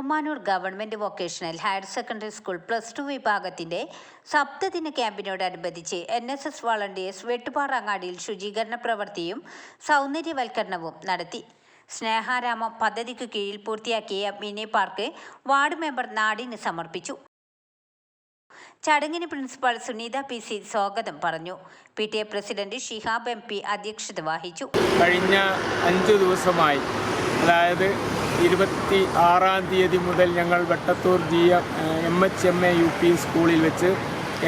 Omanoor government vocational higher secondary school plus two വിഭാഗത്തിന്റെ സപ്തദിന ക്യാമ്പിനോടനുബന്ധിച്ച് N S S volunteers Vettupara അങ്ങാടിയിൽ ശുചീകരണ പ്രവൃത്തിയും സൗന്ദര്യവൽക്കരണവും നടത്തി. സ്നേഹാരാമം പദ്ധതിക്ക് കീഴിൽ പൂർത്തിയാക്കിയ മിനി പാർക്ക് വാർഡ് മെമ്പർ നാടിന് സമർപ്പിച്ചു. ചടങ്ങിന് പ്രിൻസിപ്പാൾ സുനീത പി സി സ്വാഗതം പറഞ്ഞു. P T A president Shihab M P അധ്യക്ഷത വഹിച്ചു. കഴിഞ്ഞ അഞ്ചു ദിവസമായി അതായത് ഇരുപത്തി ആറാം തീയതി മുതൽ ഞങ്ങൾ Vettathur G M H M A U P സ്കൂളിൽ വെച്ച്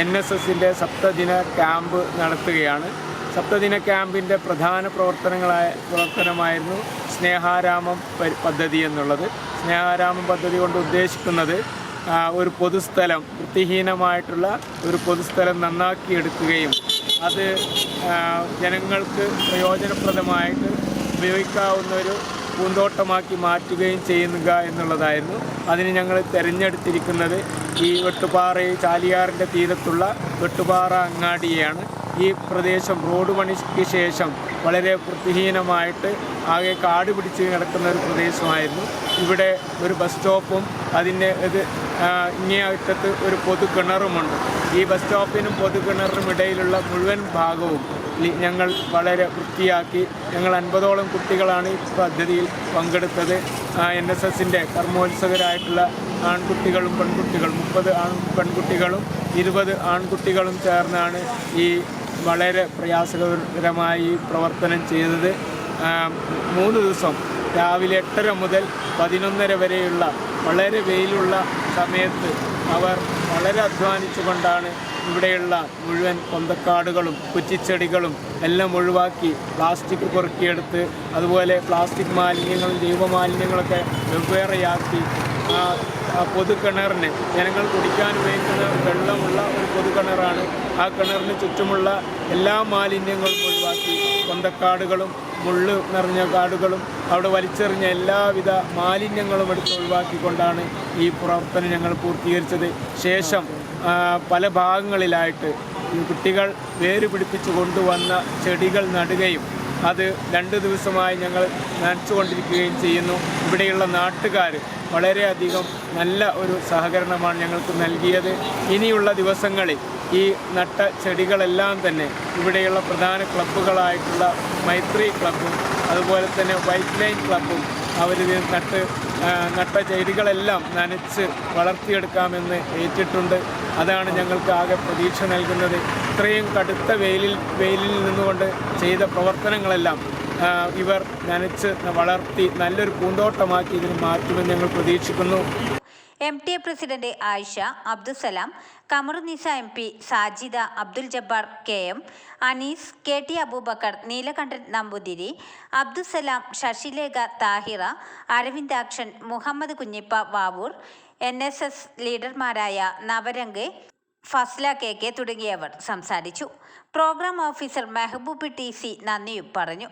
എൻ എസ് എസിന്റെ സപ്തദിന ക്യാമ്പ് നടത്തുകയാണ്. സപ്തദിന ക്യാമ്പിന്റെ പ്രധാന പ്രവർത്തനങ്ങളായ പ്രവർത്തനമായിരുന്നു സ്നേഹാരാമം പദ്ധതി എന്നുള്ളത്. സ്നേഹാരാമം പദ്ധതി കൊണ്ട് ഉദ്ദേശിക്കുന്നത് ഒരു പൊതുസ്ഥലം വൃത്തിഹീനമായിട്ടുള്ള ഒരു പൊതുസ്ഥലം നന്നാക്കിയെടുക്കുകയും അത് ജനങ്ങൾക്ക് പ്രയോജനപ്രദമായിട്ട് ഉപയോഗിക്കാവുന്ന ഒരു പൂന്തോട്ടമാക്കി മാറ്റുകയും ചെയ്യുക എന്നുള്ളതായിരുന്നു. അതിന് ഞങ്ങൾ തിരഞ്ഞെടുത്തിരിക്കുന്നത് ഈ വെട്ടുപാറ ചാലിയാറിന്റെ തീരത്തുള്ള വെട്ടുപാറ അങ്ങാടിയാണ്. ഈ പ്രദേശം റോഡ് പണിക്ക് ശേഷം വളരെ വൃത്തിഹീനമായിട്ട് ആകെ കാട് പിടിച്ച് കിടക്കുന്ന ഒരു പ്രദേശമായിരുന്നു. ഇവിടെ ഒരു ബസ് സ്റ്റോപ്പും അതിന്റെ ഇത് ഇങ്ങേ അറ്റത്ത് ഒരു പൊതു കിണറുമുണ്ട് ഈ ബസ് സ്റ്റോപ്പിനും പൊതു കിണറിനും ഇടയിലുള്ള മുഴുവൻ ഭാഗവും ഞങ്ങൾ വളരെ വൃത്തിയാക്കി. ഞങ്ങൾ അൻപതോളം കുട്ടികളാണ് ഈ പദ്ധതിയിൽ പങ്കെടുത്തത്. എൻ എസ് എസിന്റെ കർമ്മോത്സവരായിട്ടുള്ള ആൺകുട്ടികളും പെൺകുട്ടികളും മുപ്പത് ആൺ പെൺകുട്ടികളും ഇരുപത് ആൺകുട്ടികളും ചേർന്നാണ് ഈ വളരെ പ്രയാസകരമായി പ്രവർത്തനം ചെയ്തത്. മൂന്ന് ദിവസം രാവിലെ എട്ടര മുതൽ പതിനൊന്നര വരെയുള്ള വളരെ വെയിലുള്ള സമയത്ത് അവർ വളരെ അധ്വാനിച്ചുകൊണ്ടാണ് ഇവിടെയുള്ള മുഴുവൻ കൊന്തക്കാടുകളും കുറ്റിച്ചെടികളും എല്ലാം ഒഴിവാക്കി പ്ലാസ്റ്റിക് പൊറുക്കിയെടുത്ത് അതുപോലെ പ്ലാസ്റ്റിക് മാലിന്യങ്ങളും ജൈവമാലിന്യങ്ങളൊക്കെ വെവ്വേറെയാക്കി പൊതുകിണറിന് ജനങ്ങൾ കുടിക്കാൻ ഉപയോഗിക്കുന്ന വെള്ളമുള്ള ഒരു പൊതുകിണറാണ് ആ കിണറിന് ചുറ്റുമുള്ള എല്ലാ മാലിന്യങ്ങളും ഒഴിവാക്കി. കൊന്തക്കാടുകളും മുള്ളു നിറഞ്ഞ കാടുകളും അവിടെ വലിച്ചെറിഞ്ഞ എല്ലാവിധ മാലിന്യങ്ങളും എടുത്ത് ഒഴിവാക്കിക്കൊണ്ടാണ് ഈ പ്രവർത്തനം ഞങ്ങൾ പൂർത്തീകരിച്ചത്. ശേഷം പല ഭാഗങ്ങളിലായിട്ട് കുട്ടികൾ വേര് പിടിപ്പിച്ച് കൊണ്ടുവന്ന ചെടികൾ നടുകയും അത് രണ്ട് ദിവസമായി ഞങ്ങൾ നനച്ചുകൊണ്ടിരിക്കുകയും ചെയ്യുന്നു. ഇവിടെയുള്ള നാട്ടുകാർ വളരെയധികം നല്ല ഒരു സഹകരണമാണ് ഞങ്ങൾക്ക് നൽകിയത്. ഇനിയുള്ള ദിവസങ്ങളിൽ ഈ നട്ട ചെടികളെല്ലാം തന്നെ ഇവിടെയുള്ള പ്രധാന ക്ലബ്ബുകളായിട്ടുള്ള മൈത്രി ക്ലബ്ബും അതുപോലെ തന്നെ വൈറ്റ് ലൈൻ ക്ലബും അവർ നട്ട് നട്ട ചെടികളെല്ലാം നനച്ച് വളർത്തിയെടുക്കാമെന്ന് ഏറ്റിട്ടുണ്ട്. അതാണ് ഞങ്ങൾക്ക് ആകെ പ്രതീക്ഷ നൽകുന്നത്. ഇത്രയും കടുത്ത വെയിലിൽ വെയിലിൽ നിന്നുകൊണ്ട് ചെയ്ത പ്രവർത്തനങ്ങളെല്ലാം ഇവർ നനച്ച് വളർത്തി നല്ലൊരു പൂന്തോട്ടമാക്കി ഇതിന് മാറ്റുമെന്ന് ഞങ്ങൾ പ്രതീക്ഷിക്കുന്നു. M T A president Ayisha Abdussalam Kamarunnisa M P Sajida Abdul Jabbar K M Anees K T Aboobacker Neelakandan Namboothiri Abdussalam Sasilekha Thahira Aravindakshan Muhammad Kunhippa Vavoor N S S ലീഡർമാരായ Navarang Fasla K K തുടങ്ങിയവർ സംസാരിച്ചു. Program officer Mehaboob T C നന്ദിയും പറഞ്ഞു.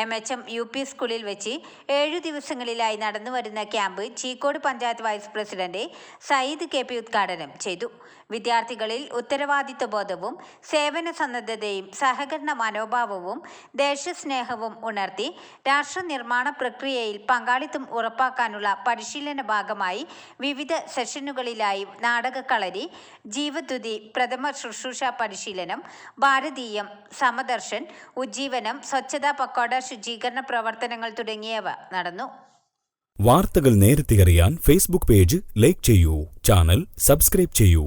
M H M U P സ്കൂളിൽ വെച്ച് ഏഴു ദിവസങ്ങളിലായി നടന്നുവരുന്ന camp Cheekode panchayat vice president Sayyid K P ഉദ്ഘാടനം ചെയ്തു. വിദ്യാർത്ഥികളിൽ ഉത്തരവാദിത്വ ബോധവും സേവന സന്നദ്ധതയും സഹകരണ മനോഭാവവും ദേശസ്നേഹവും ഉണർത്തി രാഷ്ട്ര നിർമ്മാണ പ്രക്രിയയിൽ പങ്കാളിത്തം ഉറപ്പാക്കാനുള്ള പരിശീലന ഭാഗമായി വിവിധ സെഷനുകളിലായി നാടകക്കളരി ജീവദ്യുതി പ്രഥമ ശുശ്രൂഷ പരിശീലനം. ഭാരതീയം സമദർശൻ ഉജ്ജീവനം സ്വച്ഛതാ പക്കോട ശുചീകരണ പ്രവർത്തനങ്ങൾ തുടങ്ങിയവ നടന്നു. വാർത്തകൾ നേരത്തെ അറിയാൻ ഫേസ്ബുക്ക് പേജ് ലൈക്ക് ചെയ്യൂ. ചാനൽ സബ്സ്ക്രൈബ് ചെയ്യൂ.